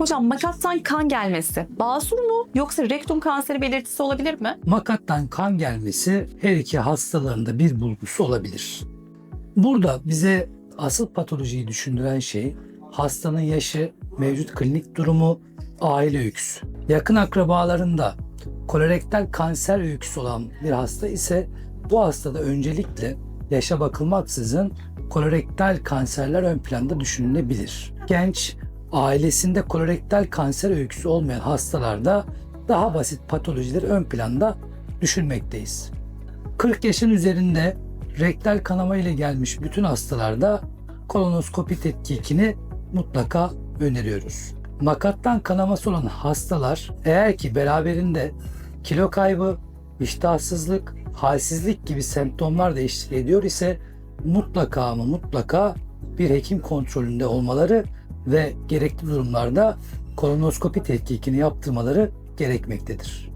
Hocam makattan kan gelmesi basur mu yoksa rektum kanseri belirtisi olabilir mi? Makattan kan gelmesi her iki hastalarında bir bulgusu olabilir. Burada bize asıl patolojiyi düşündüren şey hastanın yaşı, mevcut klinik durumu, aile öyküsü. Yakın akrabalarında kolorektal kanser öyküsü olan bir hasta ise bu hastada öncelikle yaşa bakılmaksızın kolorektal kanserler ön planda düşünülebilir. Genç, ailesinde kolorektal kanser öyküsü olmayan hastalarda daha basit patolojileri ön planda düşünmekteyiz. 40 yaşın üzerinde rektal kanama ile gelmiş bütün hastalarda kolonoskopi tetkikini mutlaka öneriyoruz. Makattan kanaması olan hastalar eğer ki beraberinde kilo kaybı, iştahsızlık, halsizlik gibi semptomlar da eşlik ediyor ise mutlaka ama mutlaka bir hekim kontrolünde olmaları ve gerekli durumlarda kolonoskopi tetkikini yaptırmaları gerekmektedir.